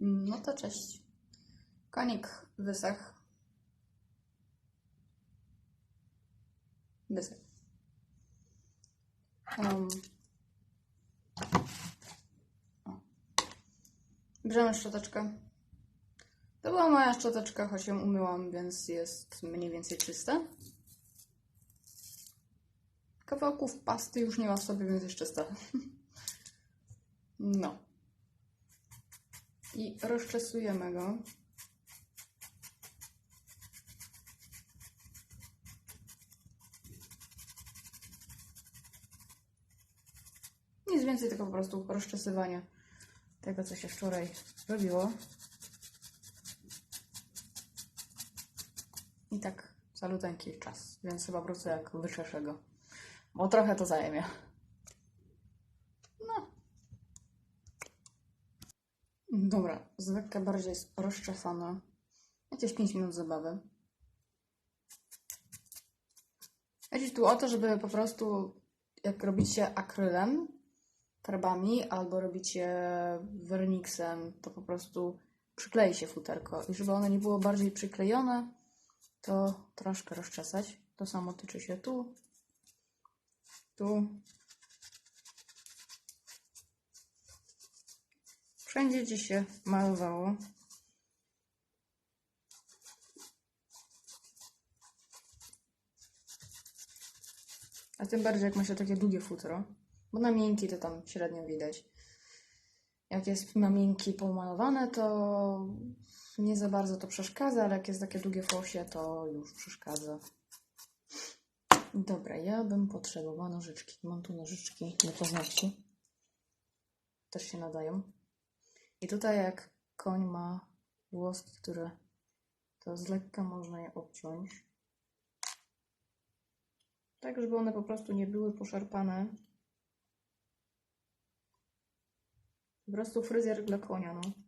No to cześć. Konik wysach. Wysach. Um. Bierzemy szczoteczkę. To była moja szczoteczka, choć ją umyłam, więc jest mniej więcej czysta. Kawałków pasty już nie ma w sobie, więc jest czysta. No. I rozczesujemy go. Nic więcej, tylko po prostu rozczesywanie tego, co się wczoraj zrobiło. I tak saluteńki czas, więc chyba wrócę jak wyczeszę go. Bo trochę to zajmie. No. Dobra, zwykle bardziej jest rozczesana. Jakieś 5 minut zabawy. Chodzi tu o to, żeby po prostu jak robicie akrylem, farbami, albo robicie werniksem, to po prostu przyklei się futerko. I żeby ono nie było bardziej przyklejone, to troszkę rozczesać. To samo tyczy się tu, tu. Wszędzie, gdzie się malowało. A tym bardziej jak ma się takie długie futro. Bo na miękki to tam średnio widać. Jak jest na miękki pomalowane, to nie za bardzo to przeszkadza, ale jak jest takie długie fosie, to już przeszkadza. Dobra, ja bym potrzebowała nożyczki. Mam tu nożyczki niepoznawci. Też się nadają. I tutaj jak koń ma włoski, które to z lekka można je obciąć. Tak, żeby one po prostu nie były poszarpane. Po prostu fryzjer dla konia, no.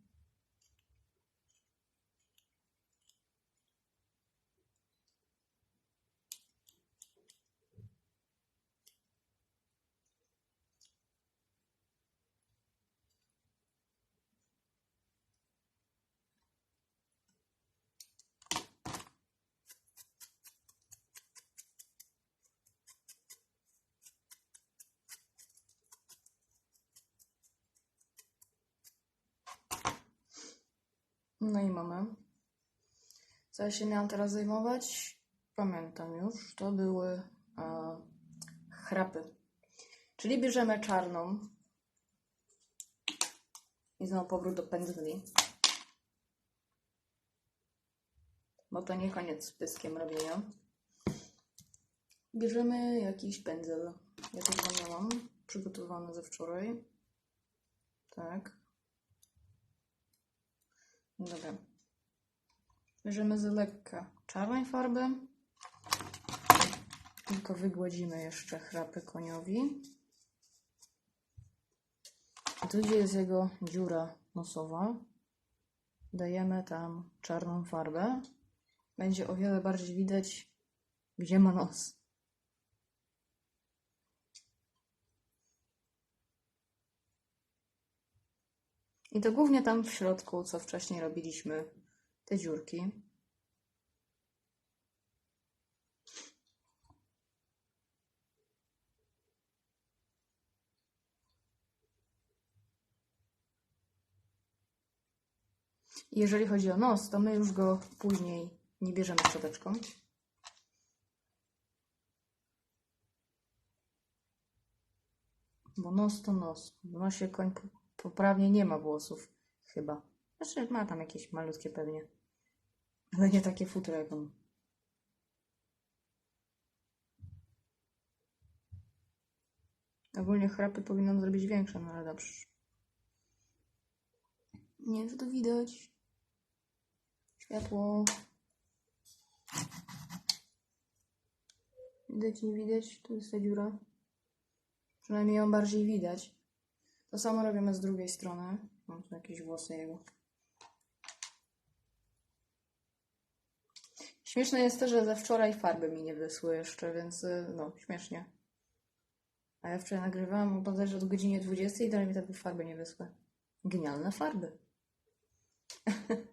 No i mamy. Co ja się miałam teraz zajmować? Pamiętam już. To były e, chrapy. Czyli bierzemy czarną. I znowu powrót do pędzli. Bo to nie koniec z pyskiem robienia. Bierzemy jakiś pędzel. Ja chyba miałam. Przygotowany ze wczoraj. Tak. Dobra. Bierzemy z lekka czarnej farby. Tylko wygładzimy jeszcze chrapy koniowi. Tu, gdzie jest jego dziura nosowa, dajemy tam czarną farbę. Będzie o wiele bardziej widać, gdzie ma nos. I to głównie tam w środku, co wcześniej robiliśmy, te dziurki. Jeżeli chodzi o nos, to my już go później nie bierzemy szczoteczką. Bo nos to nos. W nosie koń poprawnie nie ma włosów. Chyba. Znaczy ma tam jakieś malutkie pewnie. Ale nie takie futro jak on. Ogólnie chrapy powinnam zrobić większe, no ale dobrze. Nie wiem, czy to widać. Światło. Widać, nie widać? Tu jest ta dziura. Przynajmniej ją bardziej widać. To samo robimy z drugiej strony. Mam tu jakieś włosy jego. Śmieszne jest to, że ze wczoraj farby mi nie wysły jeszcze, więc y, no, śmiesznie. A ja wczoraj nagrywałam bodajże od godzinie 20 i dalej mi te farby nie wysły. Genialne farby.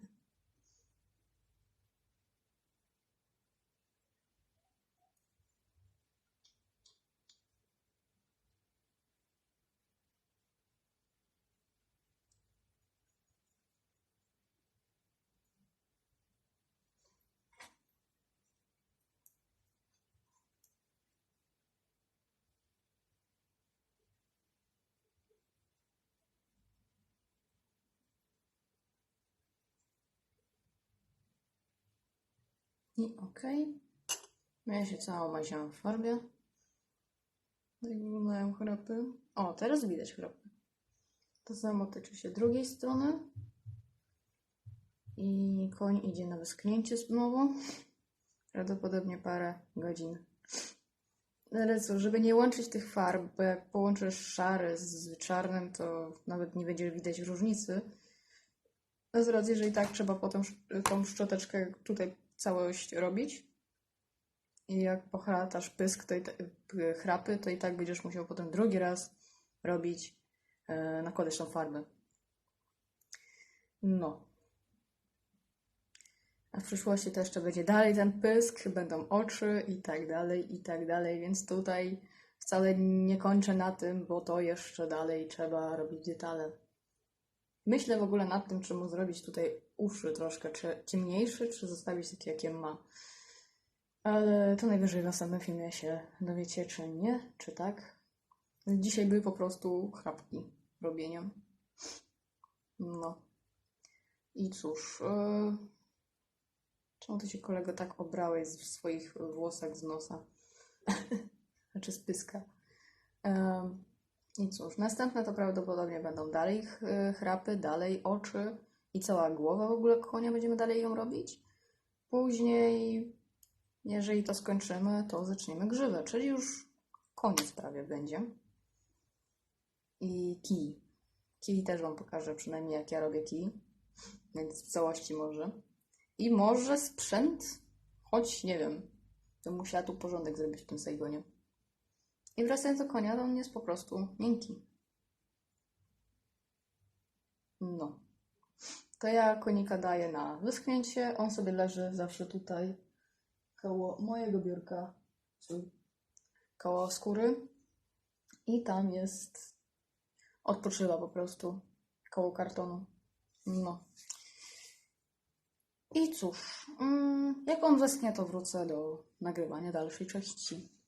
I okej. Ja się całą maziałam w farbie. Tak wyglądają chrapy. O, teraz widać chrapy. To samo tyczy się drugiej strony. I koń idzie na wyschnięcie znowu. Prawdopodobnie parę godzin. Ale co, żeby nie łączyć tych farb, bo jak połączysz szary z czarnym, to nawet nie będzie widać różnicy. Z racji, że i tak trzeba potem tą szczoteczkę tutaj całość robić. I jak pochratasz pysk, p- chrapy, to i tak będziesz musiał potem drugi raz robić, e, nakładać tą farbę. No. A w przyszłości to jeszcze będzie dalej ten pysk, będą oczy i tak dalej, i tak dalej, więc tutaj wcale nie kończę na tym, bo to jeszcze dalej trzeba robić detale. Myślę w ogóle nad tym, czy mu zrobić tutaj uszy troszkę czy ciemniejsze, czy zostawić takie, jakie ma. Ale to najwyżej w następnym filmie się dowiecie, czy nie, czy tak. Dzisiaj były po prostu chrapki robieniem. No. I cóż, yy... czemu ty się kolego tak obrałeś w swoich włosach z nosa? znaczy z pyska. Em, I cóż, następne to prawdopodobnie będą dalej ch- chrapy, dalej oczy i cała głowa w ogóle konia będziemy dalej ją robić. Później, jeżeli to skończymy, to zaczniemy grzywę, czyli już koniec prawie będzie. I kij. Kij też Wam pokażę, przynajmniej jak ja robię kij. Więc w całości może. I może sprzęt, choć nie wiem. To musiała tu porządek zrobić w tym Saigonie. I wracając do konia, to on jest po prostu miękki. No. To ja konika daję na wyschnięcie. On sobie leży zawsze tutaj koło mojego biurka, czy koło skóry. I tam jest. Odpoczywa po prostu koło kartonu. No. I cóż, mm, jak on wyschnie, to wrócę do nagrywania dalszej części.